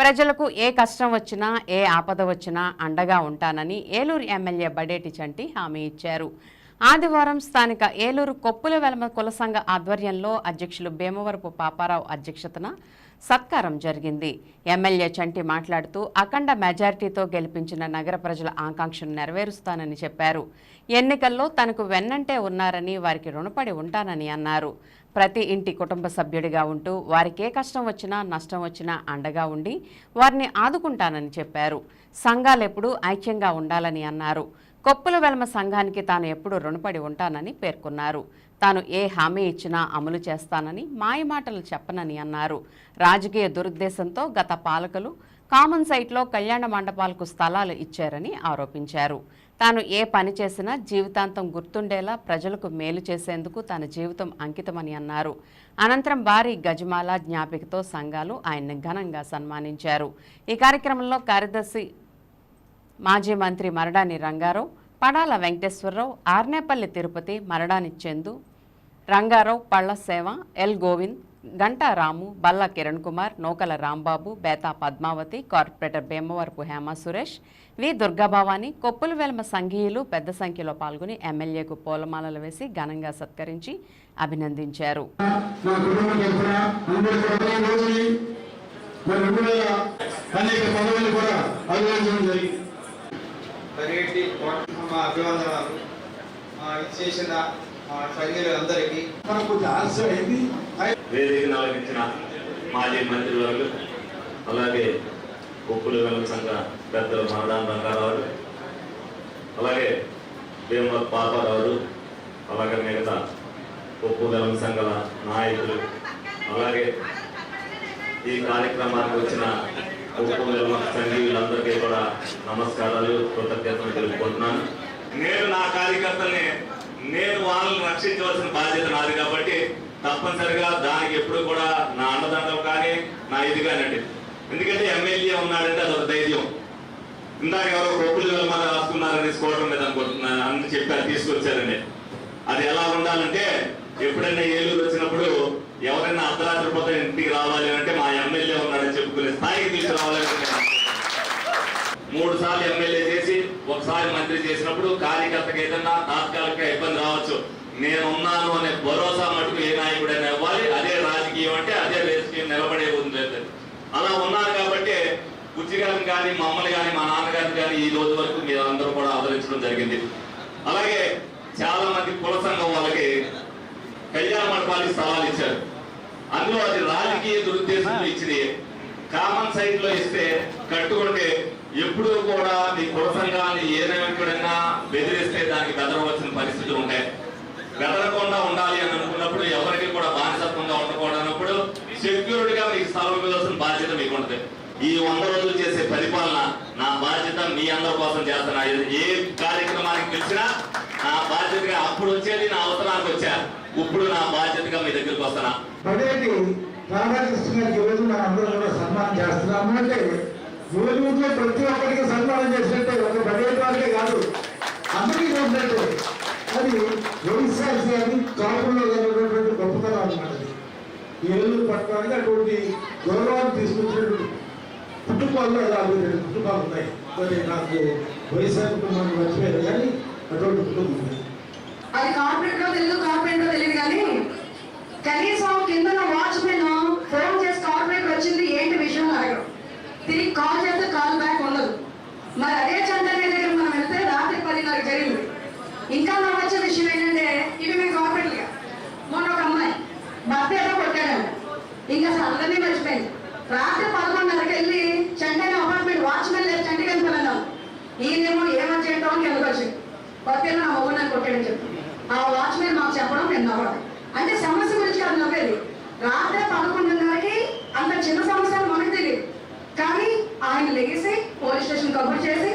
ప్రజలకు ఏ కష్టం వచ్చినా ఏ ఆపద వచ్చినా అండగా ఉంటానని ఏలూరు ఎమ్మెల్యే బడేటి చంటి హామీ ఇచ్చారు. ఆదివారం స్థానిక ఏలూరు కొప్పుల వెలమ కుల సంఘ ఆధ్వర్యంలో అధ్యక్షులు భీమవరపు పాపారావు అధ్యక్షతన సత్కారం జరిగింది. ఎమ్మెల్యే చంటి మాట్లాడుతూ అఖండ మెజారిటీతో గెలిపించిన నగర ప్రజల ఆకాంక్షను నెరవేరుస్తానని చెప్పారు. ఎన్నికల్లో తనకు వెన్నంటే ఉన్నారని వారికి రుణపడి ఉంటానని అన్నారు. ప్రతి ఇంటి కుటుంబ సభ్యుడిగా ఉంటూ వారికి ఏ కష్టం వచ్చినా నష్టం వచ్చినా అండగా ఉండి వారిని ఆదుకుంటానని చెప్పారు. సంఘాలెప్పుడూ ఐక్యంగా ఉండాలని అన్నారు. కొప్పుల వెలమ సంఘానికి తాను ఎప్పుడూ రుణపడి ఉంటానని పేర్కొన్నారు. తాను ఏ హామీ ఇచ్చినా అమలు చేస్తానని మాయమాటలు చెప్పనని అన్నారు. రాజకీయ దురుద్దేశంతో గత పాలకులు కామన్ సైట్లో కళ్యాణ మండపాలకు స్థలాలు ఇచ్చారని ఆరోపించారు. తాను ఏ పని చేసినా జీవితాంతం గుర్తుండేలా ప్రజలకు మేలు చేసేందుకు తన జీవితం అంకితమని అన్నారు. అనంతరం భారీ గజమాల జ్ఞాపికతో సంఘాలు ఆయన్ని ఘనంగా సన్మానించారు. ఈ కార్యక్రమంలో కార్యదర్శి మాజీ మంత్రి మరడాని రంగారావు పడాల వెంకటేశ్వరరావు ఆర్నేపల్లి తిరుపతి మరడాని చందు రంగారావు పళ్ళ సేవ L Govind Ganta Ramu Balla Kiran Kumar Nukala Rambabu Betha Padmavathi corporator Bhimavarapu Hema Suresh V Durgabhavani Koppula Velma సంఘీయులు పెద్ద సంఖ్యలో పాల్గొని ఎమ్మెల్యేకు పూలమాలలు వేసి ఘనంగా సత్కరించి అభినందించారు. చేసిన సంఘీయులందరికీ. మనకు ఆలస్యం అయింది వేదికను అలగించిన మాజీ మంత్రివర్యులు అలాగే ఉప్పులు వెలుగు సంఘ పెద్దలు మనదాన రంగారావు అలాగే భీమ పాపారావు అలాగే మిగతా ఉప్పు వెలుగు సంఘాల నాయకులు అలాగే ఈ కార్యక్రమానికి వచ్చిన ఉప్పు వెలుగు సంఘీయులందరికీ కూడా నమస్కారాలు కృతజ్ఞతలు తెలుపుకుంటున్నాను. నేను నా కార్యకర్తల్ని నేను వాళ్ళని రక్షించవలసిన బాధ్యత నాది కాబట్టి తప్పనిసరిగా దానికి ఎప్పుడు కూడా నా అన్నదండలు కానీ నా ఇది కానండి ఎందుకంటే ఎమ్మెల్యే ఉన్నాడంటే అదొక ధైర్యం. ఇందాక ఎవరో కొప్పులు వెళ్ళమని రాసుకున్నారని స్కోటర్ మీద అనుకుంటున్నాను అని చెప్పారు తీసుకొచ్చారండి అది ఎలా ఉండాలంటే ఎప్పుడైనా ఏలూరు వచ్చినప్పుడు ఎవరైనా అర్ధరాత్రి పోతే ఇంటికి రావాలి అంటే మా ఎమ్మెల్యే ఉన్నాడని చెప్పుకునే స్థాయికి తీసుకురావాలని మూడు సార్లు ఎమ్మెల్యే చేసి ఒకసారి మంత్రి చేసినప్పుడు కార్యకర్తకి ఏదన్నా తాత్కాలిక ఇబ్బంది రావచ్చు. నేనున్నాను అనే భరోసా మటుకు ఏ నాయకుడైనా ఇవ్వాలి. అదే రాజకీయం అంటే అదే రాజకీయం నిలబడే ఉంది అలా ఉన్నారు కాబట్టి బుజ్జిగారిని కానీ మమ్మల్ని కానీ మా నాన్నగారిని కానీ ఈ రోజు వరకు మీరు అందరూ కూడా ఆదరించడం జరిగింది. అలాగే చాలా మంది కుల సంఘం వాళ్ళకి కళ్యాణ మండపాలకి స్థలాలు ఇచ్చారు. అందులో అది రాజకీయ దురుద్దేశంతో ఇచ్చింది. కామన్ సైట్లో ఇస్తే కట్టుకుంటే ఎప్పుడూ కూడా మీ కుల సంఘాన్ని ఏదైనా బెదిరిస్తే దానికి బెదరవలసిన వెదలకుండా ఉండాలి అని అనుకున్నప్పుడు ఎవరికి కూడా బానిసత్వంగా ఉండకూడదు అన్నప్పుడు సెక్యూరిటీగా మీకు స్థలం ఇవ్వాల్సిన బాధ్యత మీకు ఉంటుంది. ఈ వంద రోజులు చేసే పరిపాలన నా బాధ్యత మీ అందరి కోసం చేస్తున్నా. ఏ కార్యక్రమానికి పిలిచినా నా బాధ్యతగా అప్పుడు వచ్చేది నా అవసరానికి వచ్చా. ఇప్పుడు నా బాధ్యతగా మీ దగ్గరికి వస్తున్నా. రామకృష్ణ గారికి ఈ మనం అందరం కూడా సన్మానం చేస్తున్నాము అంటే ఏలూరులో ప్రతి ఒక్కరికి సన్మానం చేసినట్టే ఒక పడేటి వారికే కాదు. అందరికీ చేసినట్టే అది వైఎస్ఆర్ గారి కాపుల్లో జరిగినటువంటి గొప్పతనం అనమాట అది. ఈ ఏలూరు పట్టణానికి అటువంటి గౌరవాన్ని తీసుకొచ్చినటువంటి కుటుంబాల్లో యాభై రెండు కుటుంబాలు ఉన్నాయి. మరి నాకు వైఎస్ఆర్ కుటుంబాన్ని మర్చిపోయారు కానీ అటువంటి కుటుంబం ఉంది. అది కార్పొరేట్లో తెలియదు కార్పొరేట్లో తెలియదు కానీ కనీసం కింద వాచ్మెన్ ఫోన్ చేసి కార్పొరేట్ వచ్చింది ఏంటి విషయం అడగడం. తిరిగి కాల్ చేస్తే కాల్ బ్యాక్ ఉండదు. మరి అదే చంద్రయ్య దగ్గర మనం వెళ్తే రాత్రి పదిన్నర జరిగింది ఇంకా నా వచ్చే విషయం ఏంటంటే ఇవి మేము కార్పొరేట్ మొన్న ఒక అమ్మాయి భర్త ఏదో కొట్టాడు ఇంకా అసలు అందరినీ మర్చిపోయింది. రాత్రి పదకొండున్నరకి వెళ్ళి చండైన అపార్ట్మెంట్ వాచ్మెన్ లేదు చండీ కనుక ఈయనేమో ఏమని చేయటం అని కిందకు భర్త పక్కన నా మొగ్గు నాకు కొట్టాడని చెప్పి ఆ వాచ్మెన్ మాకు చెప్పడం నేను నవ్వడం అంటే సమస్య గురించి కాదు నవ్వేది. రాత్రి పదకొండున్నరకి అంత చిన్న సమస్య మనకు తెలియదు. కానీ ఆయన లెగిసి పోలీస్ స్టేషన్ కబుర్ చేసి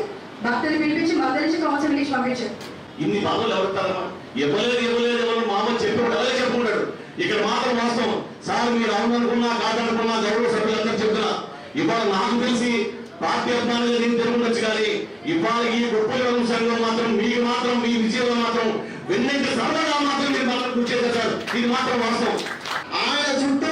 భక్తులు పిలిపించి మందరించి కౌన్సిలింగ్ ఇచ్చి పంపించారు. ఇన్ని పదవులు ఎవరుతారమ్మా ఇవ్వలేదు ఇవ్వలేదు ఇవ్వలేదు మామూలు చెప్పినాడు అదే చెప్పుకుంటాడు. ఇక్కడ మాత్రం వాస్తవం. సార్ మీరు అవుననుకున్నా కాదనుకున్నా గౌరవ సభ్యులందరూ చెప్తున్నా ఇవాళ నాకు తెలిసి పార్టీ అభిమానులు నేను తెలుగుండొచ్చు కానీ ఇవాళ ఈ గొప్ప సంఘం మాత్రం మీకు మాత్రం మీ విజయంలో మాత్రం వెన్నెంటి సరదాగా మాత్రం మీరు మాత్రం కృషి చేశారు ఇది మాత్రం వాస్తవం. ఆయన చుట్టూ